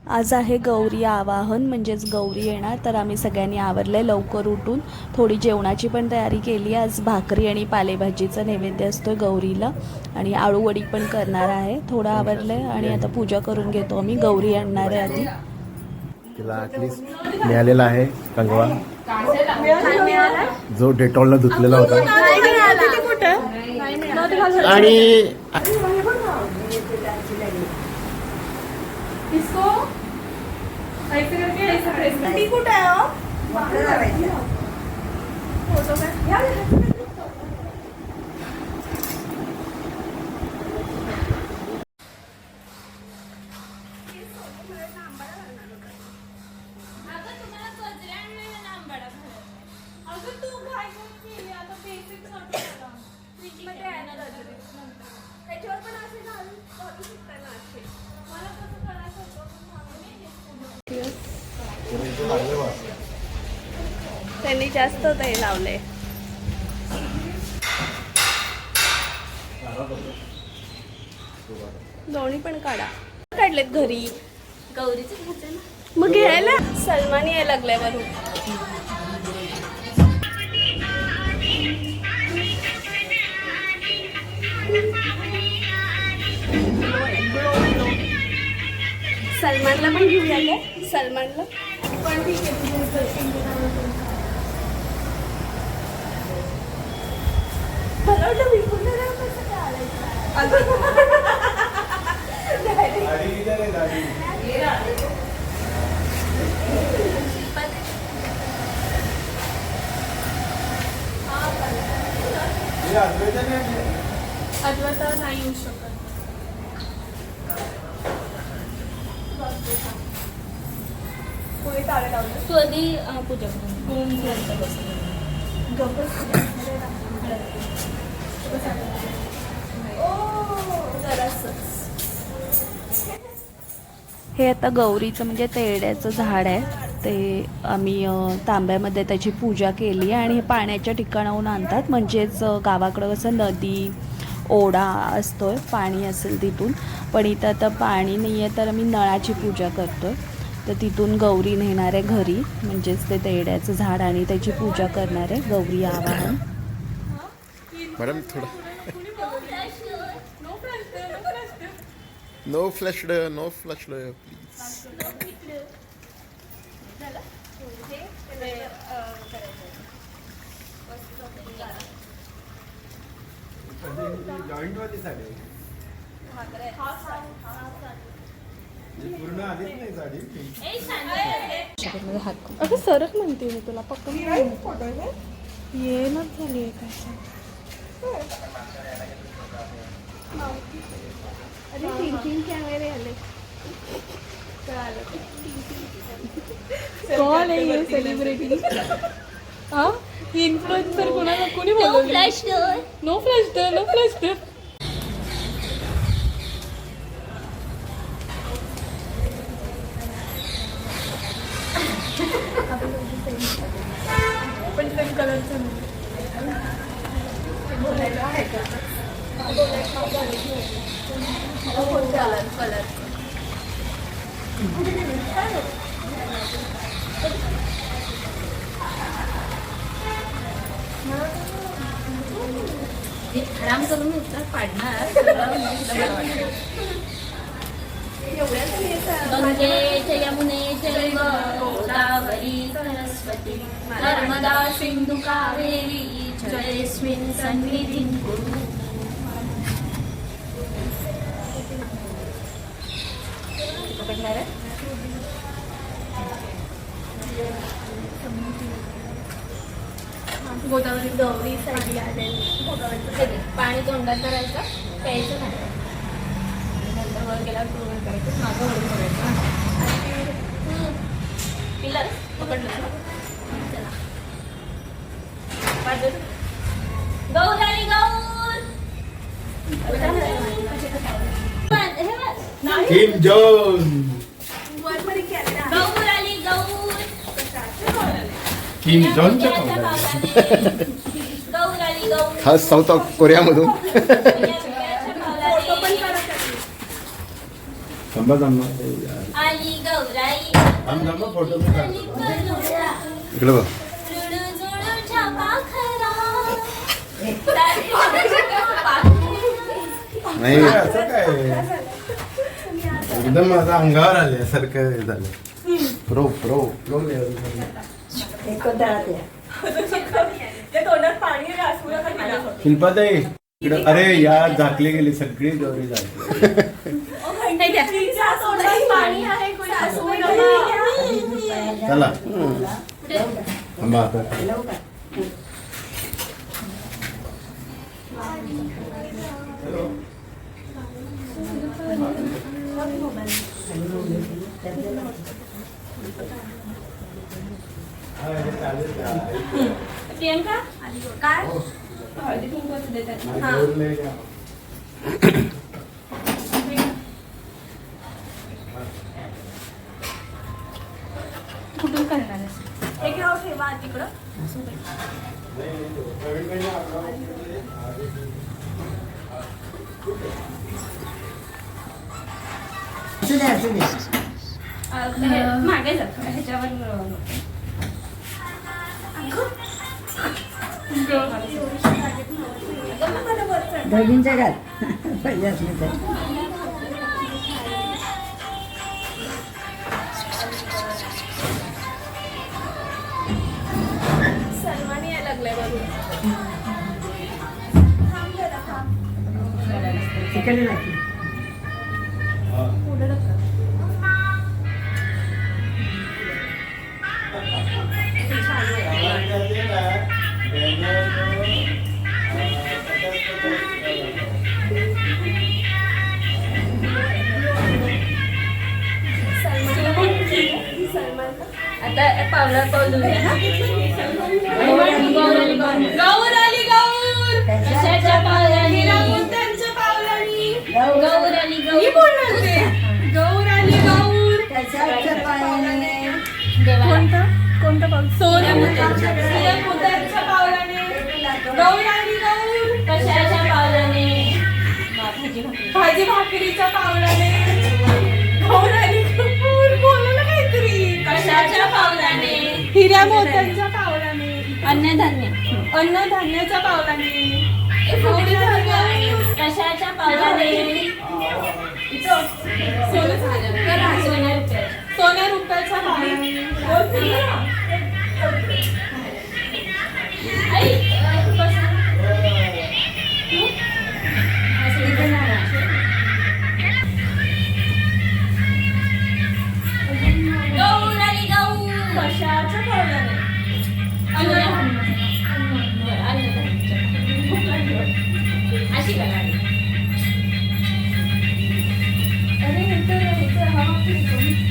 आज आहे गौरी आवाहन म्हणजेच गौरी येणार तर आम्ही सगळ्यांनी आवरलं लवकर उठून. थोडी जेवणाची पण तयारी केली आज भाकरी आणि पालेभाजीचा नैवेद्य असतो गौरीला. आणि आळूवडी पण करणार आहे थोडं आवरलं आहे आणि आता पूजा करून घेतो आम्ही गौरी आणणार आहे आधी. तिला ॲटलिस्ट मिळालेला आहे कंगवा. जो डेटॉलला धुतलेला होता. आणि त्यांनी जास्त ते लावले. दोन्ही पण काढा. काढलेत घरी. गौरीचं मग घ्यायला? सलमान यायला लागलाय वरून. सलमानला पण घेऊया काय सलमानला. पण ठीक आहे मला वाटलं कोणी ताळे लावलं? तू आधी अं, पूजा करून. नंतर बस. हे आता गौरीचं म्हणजे तेरड्याचं झाड आहे. ते आम्ही तांब्यामध्ये त्याची पूजा केली आहे आणि हे पाण्याच्या ठिकाणाहून आणतात. म्हणजेच गावाकडं कसं नदी ओढा असतोय पाणी असेल तिथून. पण इथं आता पाणी नाही आहे तर आम्ही नळाची पूजा करतोय. तर तिथून गौरी नेणार आहे घरी म्हणजेच ते तेरड्याचं झाड आणि त्याची पूजा करणार आहे गौरी आवाहन. मॅडम थोडं. No flashed no flashed please अगं सरक म्हणते मी तुला पक्क ये ना झाली अरे तीन तीन कॅमेरे आले. कौन है ये सेलिब्रिटी हाँ? इन्फ्लुएंसर कोणाला? कोणी बोलवलं flash door. No flash no flash आराम करून उतर पाडणार सगळं मला वाटतं. गंगे च यमुने चैव गोदावरी सरस्वती नर्मदा सिंधु कावेरी जयस्मिन् सन्निधिं कुरु? गोदावरी गौरी साठी आलेली पाणी तोंडात करायचं प्यायचं नाही. नंतर वर टूर करायचं. मागं वळून करायचं. पिला पकडलं. देतो. गौर आली गौर बघ. किम जोन गौर आली गौर खास साऊथ कोरियामधून. थांबा थांबा. आली गौराई थांब थांबा फोटो मी आली गौरा इकडे बघ. नाही असं काय एकदम माझं अंगावर आल्यासारखं हे झालं प्रो प्रो प्रो त्या तोंडात पाणी रासू नका तिला. शिल्पाताई इकडे अरे या झाकली गेली सगळी गौरी झाकली तिच्या तोंडात पाणी आहे कोणी हसवू नका. चला थांबा आता प्रियंका? काय? हळदी कुंकवाचं देतात. हा. अं, हे मागे जा थोडं, ह्याच्यावर अं, अगं, मग मला वर चढ. दोघींच्या घात पाहिजे असलं तर. तिकडे लागली आता पावला पाऊल? गौर आली गौर! कशाच्या पावलानी? मोत्यांच्या पावलानी. गौर आली गौर बोलणार गौर आली गौर. त्याच्या पायाने कोणतं? कोणतं पाऊल? सोन्या मोत्यांच्या सोन्या मोत्यांच्या पावलाने. गौर आली गौर. कशाच्या पावलाने? भाजी भाकरीच्या पावलाने. हिऱ्या मोत्यांच्या पावलाने अन्नधान्य. अन्नधान्याच्या पावलाने. कशाच्या पावलाने? सोन्या रुपयाच्या पावलाने. गौर कशाच्या पावलाने अन्नधान्याच्या. बरं, अन्नधान्याच्या. भूक लागली वाटतं. अशी का लागली? अरे, इथं- इथं हवा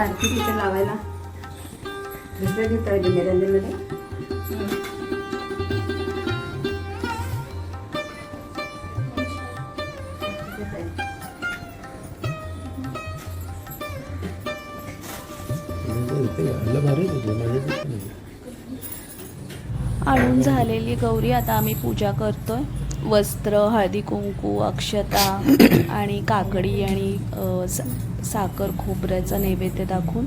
आणखी तिथे लावायला. दुसरं दुसऱ्या दिवशी निरंजनमध्ये आणून झालेली गौरी आता आम्ही पूजा करतोय. वस्त्र हळदी कुंकू अक्षता आणि काकडी आणि साखर खोबऱ्याचं नैवेद्य दाखवून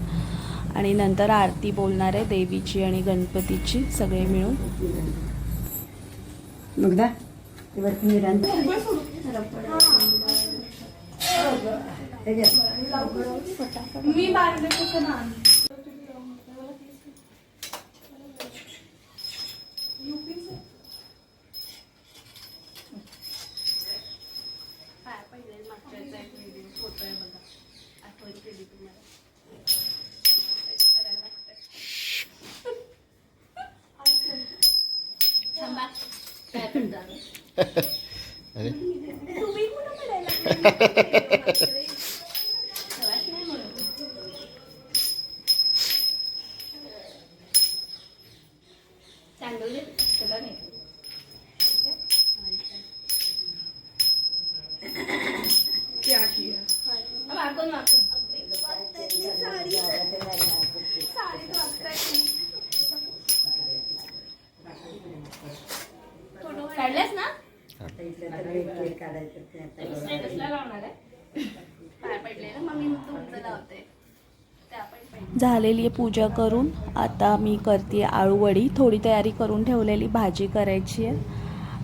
आणि नंतर आरती बोलणार आहे देवीची आणि गणपतीची सगळे मिळून. मुग्धा ते मी झालं. अरे तुम्ही कुठं पडायला प्रवास नाही म्हणून चांगलं सगळं नाही अब आपण वापरू. काढल्यास ना काढायचं ते आता. स्टेटसला लावणार आहे पाय पडले ना मग मी तुमचं लावते ते आपण पण झालेली आहे पूजा करून. आता मी करते आळूवडी थोडी तयारी करून ठेवलेली भाजी करायची आहे.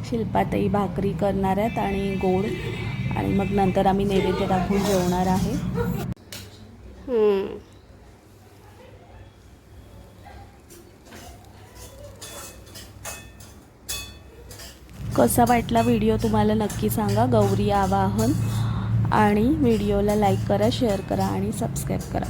शिल्पाताई भाकरी करणार आहेत आणि गोड. आणि मग नंतर आम्ही नैवेद्य दाखवून जेवणार आहे. कसा वाटला व्हिडिओ तुम्हाला नक्की सांगा. गौरी आवाहन. आणि व्हिडिओला लाईक करा शेअर करा आणि सबस्क्राईब करा.